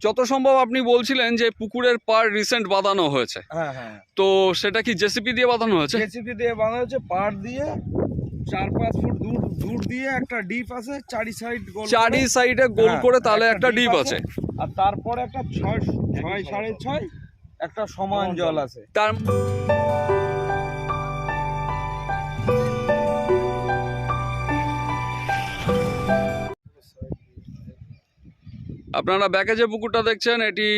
যত সম্ভব আপনি বলছিলেন যে পুকুরের পার রিসেন্ট বাঁধানো হয়েছে। হ্যাঁ হ্যাঁ। তো সেটা কি জেসিপি দিয়ে বাঁধানো হয়েছে? জেসিপি দিয়ে বাঁধা হয়েছে পাড় দিয়ে চার পাঁচ ফুট দূর দূর দিয়ে একটা ডিপ আছে চারি সাইড গোল চারি সাইডে গোল হ্যাঁ, করে তাহলে একটা ডিপ আছে। আর তারপরে একটা ছয় ছয় সাড়ে ছয় একটা সমান জল। আছে। তার আপনারা ব্যাকে যে পুকুরটা দেখছেন, এটি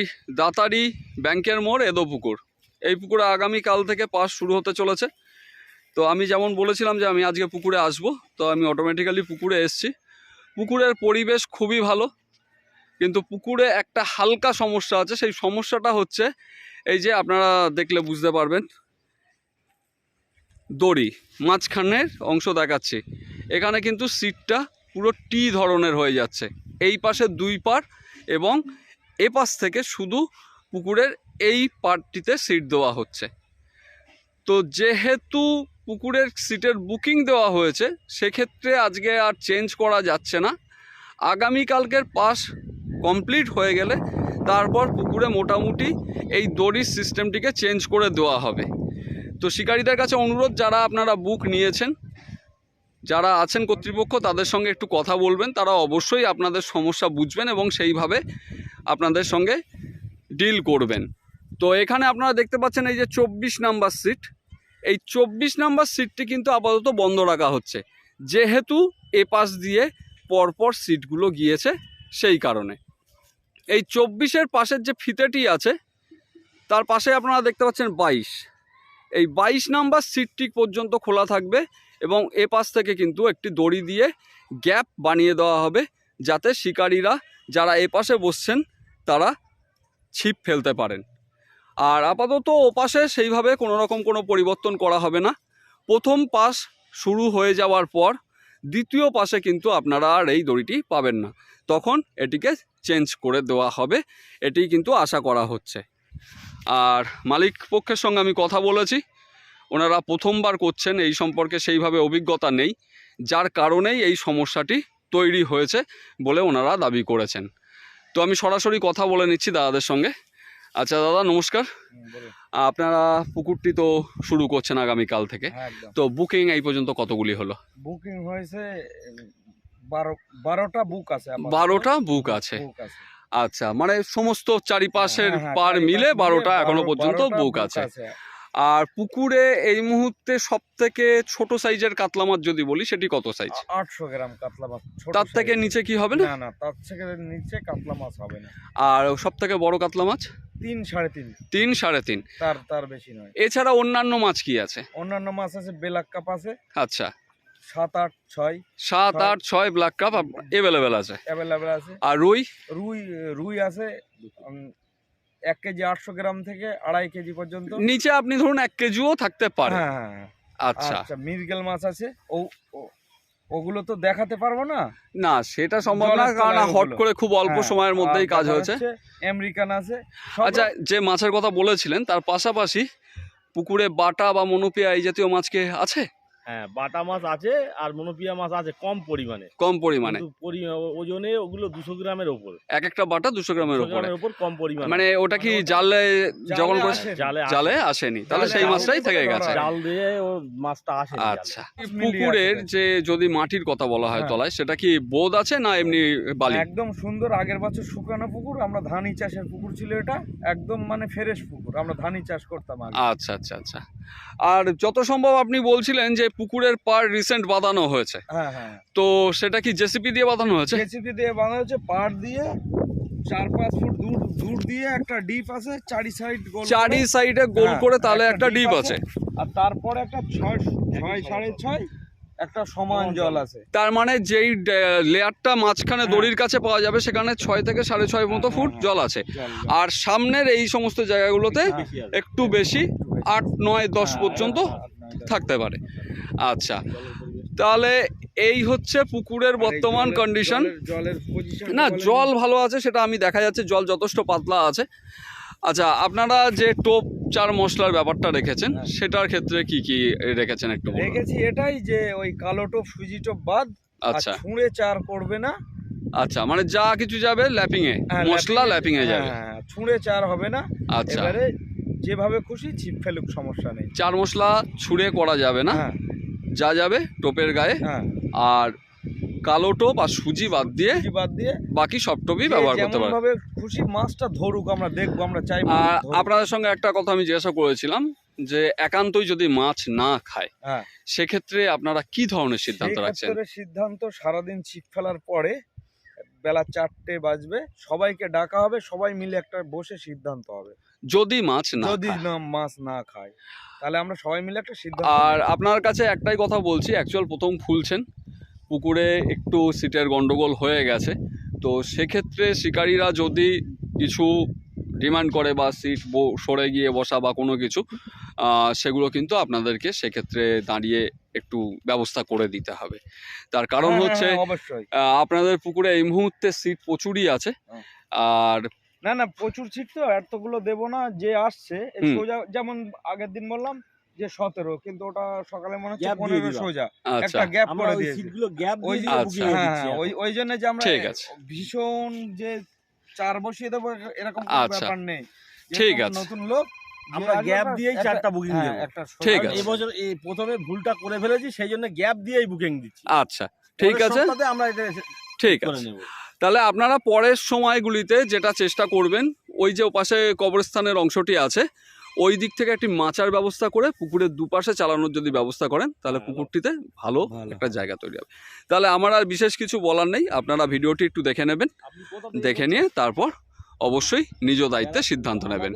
দাতারি ব্যাংকের মোড়, এদো পুকুর। এই পুকুরে আগামী কাল থেকে পাস শুরু হতে চলেছে। তো আমি যেমন বলেছিলাম যে আমি আজকে পুকুরে আসব, তো আমি অটোমেটিক্যালি পুকুরে এসেছি। পুকুরের পরিবেশ খুবই ভালো, কিন্তু পুকুরে একটা হালকা সমস্যা আছে। সেই সমস্যাটা হচ্ছে, এই যে আপনারা দেখলে বুঝতে পারবেন, দড়ি মাঝখানের অংশ দেখাচ্ছি। এখানে কিন্তু সিটটা পুরো টি ধরনের হয়ে যাচ্ছে। এই পাশে দুই পার এবং এ পাশ থেকে শুধু পুকুরের এই পার্টটিতে সিট দেওয়া হচ্ছে। তো যেহেতু পুকুরের সিটের বুকিং দেওয়া হয়েছে, সেক্ষেত্রে আজকে আর চেঞ্জ করা যাচ্ছে না। আগামীকালকের পাস কমপ্লিট হয়ে গেলে তারপর পুকুরে মোটামুটি এই দড়ির সিস্টেমটিকে চেঞ্জ করে দেওয়া হবে। তো শিকারীদের কাছে অনুরোধ, যারা আপনারা বুক নিয়েছেন যারা আছেন কর্তৃপক্ষ, তাদের সঙ্গে একটু কথা বলবেন। তারা অবশ্যই আপনাদের সমস্যা বুঝবেন এবং সেইভাবে আপনাদের সঙ্গে ডিল করবেন। তো এখানে আপনারা দেখতে পাচ্ছেন এই যে চব্বিশ নাম্বার সিট। এই চব্বিশ নাম্বার সিটটি কিন্তু আপাতত বন্ধ রাখা হচ্ছে। যেহেতু এ পাশ দিয়ে পরপর সিটগুলো গিয়েছে সেই কারণে। এই চব্বিশের পাশের যে ফিতেটি আছে, তার পাশে আপনারা দেখতে পাচ্ছেন বাইশ। এই বাইশ নাম্বার সিটটি পর্যন্ত খোলা থাকবে। এবং এ পাশ থেকে কিন্তু একটি দড়ি দিয়ে গ্যাপ বানিয়ে দেওয়া হবে যাতে শিকারীরা যারা এ পাশে বসছেন তারা ছিপ ফেলতে পারেন। আর আপাতত ও পাশে সেইভাবে কোনো রকম কোনো পরিবর্তন করা হবে না। প্রথম পাস শুরু হয়ে যাওয়ার পর দ্বিতীয় পাশে কিন্তু আপনারা আর এই দড়িটি পাবেন না। তখন এটিকে চেঞ্জ করে দেওয়া হবে। এটি কিন্তু আশা করা হচ্ছে। আর মালিক পক্ষের সঙ্গে আমি কথা বলেছি। ওনারা প্রথমবার করছেন এই সম্পর্কে সেইভাবে অভিজ্ঞতা নেই। যার কারণেই এই সমস্যাটি তৈরি হয়েছে বলে ওনারা দাবি করেছেন। তো আমি সরাসরি কথা বলে নিচ্ছি দাদাদের সঙ্গে। আচ্ছা দাদা নমস্কার। আপনারা পুকুরটি তো শুরু করছেন আগামীকাল থেকে। হ্যাঁ তো বুকিং এই পর্যন্ত কতগুলি হলো? বুকিং হয়েছে বারোটা বুক আছে বারোটা বুক আছে। আচ্ছা মানে সমস্ত চারিপাশের হ্যাঁ, হ্যাঁ, পার মিলে মিলে বারোটা এখনও পর্যন্ত বুক আছে। আর পুকুরে এই মুহূর্তে সব থেকে ছোট সাইজের কাতলা মাছ যদি বলি সেটি কত সাইজ আটশো গ্রাম কাতলা মাছ তার থেকে। নিচে কি হবে না? না তার থেকে নিচে কাতলা মাছ হবে না। আর সব থেকে বড় কাতলা মাছ? তিন সাড়ে তিন। তিন সাড়ে তিন। তার তার বেশি নয়। এছাড়া অন্যান্য মাছ কি আছে? অন্যান্য মাছ আছে বেলাক কাপ আছে। আচ্ছা। সাত আট ছয়। সাত। আট ছয় ব্ল্যাক কাপ অ্যাভেলেবেল আছে। অ্যাভেলেবেল আছে। আর রুই? রুই রুই আছে এক কেজি আটশো গ্রাম থেকে আড়াই কেজি পর্যন্ত। নিচে আপনি ধরুন এক কেজিও থাকতে পারে। হ্যাঁ হ্যাঁ, হ্যাঁ। আচ্ছা। আচ্ছা মিরগেল মাছ আছে। ও ওগুলো তো দেখাতে পারব না? না সেটা সম্ভব না কারণ হট করে খুব অল্প সময়ের মধ্যেই কাজ হয়েছে। আমেরিকান আছে। আচ্ছা যে মাছের কথা বলেছিলেন তার পাশাপাশি পুকুরে বাটা বা মনোপিয়া এই জাতীয় মাছ কি আছে? হ্যাঁ বাটা মাছ আছে আর মনোপিয়া মাছ আছে কম পরিমাণে। কম পরিমাণে। ওজনে ওগুলো দুশো গ্রামের ওপর। এক একটা বাটা দুশো গ্রামের দুশো ওপর। কম পরিমাণে। মানে ওটা কি মানে জালে যখন জালে জালে আসেনি। তাহলে সেই মাছটাই থেকে গেছে। জাল দিয়ে ও মাছটা আসে আচ্ছা। পুকুরের যে যদি মাটির কথা বলা হয় হ্যাঁ। তলায় সেটা কি বোধ আছে না এমনি বালি? একদম সুন্দর আগের বছর শুকানো পুকুর আমরা ধানি চাষের পুকুর ছিল এটা একদম মানে ফ্রেশ পুকুর আমরা ধানি চাষ করতাম আচ্ছা আচ্ছা আচ্ছা। আর যত সম্ভব আপনি বলছিলেন যে পুকুরের পার রিসেন্ট বাঁধানো হয়েছে। হ্যাঁ হ্যাঁ। তো সেটা কি জেসিপি দিয়ে বাঁধানো হয়েছে? জেসিপি দিয়ে বাঁধানো হয়েছে পাড় দিয়ে চার পাঁচ ফুট দূর দূর দিয়ে একটা ডিপ আছে চারি সাইড গোল চারি। সাইডে গোল হ্যাঁ, করে তাহলে একটা ডিপ আছে। আর তারপরে একটা ছয় ছয় সাড়ে ছয় একটা সমান জল আছে। তার মানে যেই লেয়ারটা মাঝখানে হ্যাঁ। দড়ির কাছে পাওয়া যাবে সেখানে ছয় থেকে সাড়ে ছয় মতো হ্যাঁ, ফুট হ্যাঁ, জল আছে। আর সামনের এই সমস্ত জায়গাগুলোতে হ্যাঁ। একটু বেশি আট নয় দশ হ্যাঁ, পর্যন্ত হ্যাঁ, হ্যাঁ, হ্যাঁ। থাকতে পারে। আচ্ছা। তাহলে এই হচ্ছে পুকুরের বর্তমান কন্ডিশন না জল ভালো আছে সেটা আমি দেখা যাচ্ছে জল যথেষ্ট পাতলা আছে। আচ্ছা আপনারা যে টোপ চার মশলার ব্যাপারটা রেখেছেন হ্যাঁ। সেটার ক্ষেত্রে কি কি রেখেছেন একটু। রেখেছি এটাই যে ওই কালো টোপ সুজি টোপ বাদ আচ্ছা। ছুঁড়ে চার করবে না। আচ্ছা মানে যা কিছু যাবে ল্যাপিং এ হ্যাঁ, মশলা ল্যাপিং এ যাবে। হ্যাঁ, ছুঁড়ে চার হবে না। আচ্ছা। এবারে যেভাবে খুশি ছিপ ফেলুক সমস্যা নেই। চার মশলা ছুঁড়ে করা যাবে না? হ্যাঁ। যা যাবে টোপের গায়ে হ্যাঁ। আর কালো টোপ আর সুজি বাদ দিয়ে বাদ দিয়ে বাকি সব টোপই ব্যবহার করতে পারবে। ভাবে খুশি মাছটা ধরুক আমরা দেখব আমরা চাই আর আপনাদের সঙ্গে একটা কথা আমি জিজ্ঞাসা করেছিলাম যে একান্তই যদি মাছ না খায় হ্যাঁ। সেক্ষেত্রে আপনারা কি ধরনের সিদ্ধান্ত রাখছেন? সিদ্ধান্ত সারাদিন ছিপ ফেলার পরে বেলা চারটে বাজবে সবাইকে ডাকা হবে সবাই মিলে একটা বসে সিদ্ধান্ত হবে। যদি মাছ না যদি না মাছ না খায় তাহলে আমরা সবাই মিলে একটা সিদ্ধান্ত আর আপনার কাছে একটাই কথা বলছি অ্যাকচুয়াল প্রথম খুলছেন পুকুরে একটু সিটের গন্ডগোল হয়ে গেছে তো সেক্ষেত্রে শিকারীরা যদি কিছু ডিমান্ড করে বা সিট সরে গিয়ে বসা বা কোনো কিছু সেগুলো কিন্তু আপনাদেরকে সেক্ষেত্রে দাঁড়িয়ে একটু ব্যবস্থা করে দিতে হবে তার কারণ হ্যাঁ, হচ্ছে হ্যাঁ, অবশ্যই আহ, আপনাদের পুকুরে এই মুহূর্তে সিট প্রচুরই আছে হ্যাঁ। আর না না প্রচুর সিট তো এতগুলো দেবো না যে আসছে সোজা যেমন আগের দিন বললাম যে সতেরো কিন্তু ওটা সকালে মনে হচ্ছে পনেরো সোজা আচ্ছা একটা গ্যাপ করে ওই দিয়েছি ওই আচ্ছা। হ্যাঁ ওই ওই জন্য যে আমরা ঠিক আছে। ভীষণ যে চার বসিয়ে দেবো এরকম আচ্ছা। ব্যাপার নেই ঠিক আছে। নতুন লোক আমরা গ্যাপ দিয়েই চারটা বুকিং হ্যাঁ, দেবো। ঠিক আছে। এই বছর এই প্রথমে ভুলটা করে ফেলেছি সেই জন্য গ্যাপ দিয়েই বুকিং দিচ্ছি। আচ্ছা ঠিক আছে। আমরা এটা ঠিক আছে। তাহলে আপনারা পরের সময়গুলিতে যেটা চেষ্টা করবেন ওই যে ওপাশে কবরস্থানের অংশটি আছে ওই দিক থেকে একটি মাচার ব্যবস্থা করে পুকুরের দুপাশে চালানোর যদি ব্যবস্থা করেন তাহলে পুকুরটিতে ভালো। একটা জায়গা তৈরি হবে। তাহলে আমার আর বিশেষ কিছু বলার নেই আপনারা ভিডিওটি একটু দেখে নেবেন দেখে নিয়ে তারপর অবশ্যই নিজ দায়িত্বে সিদ্ধান্ত নেবেন।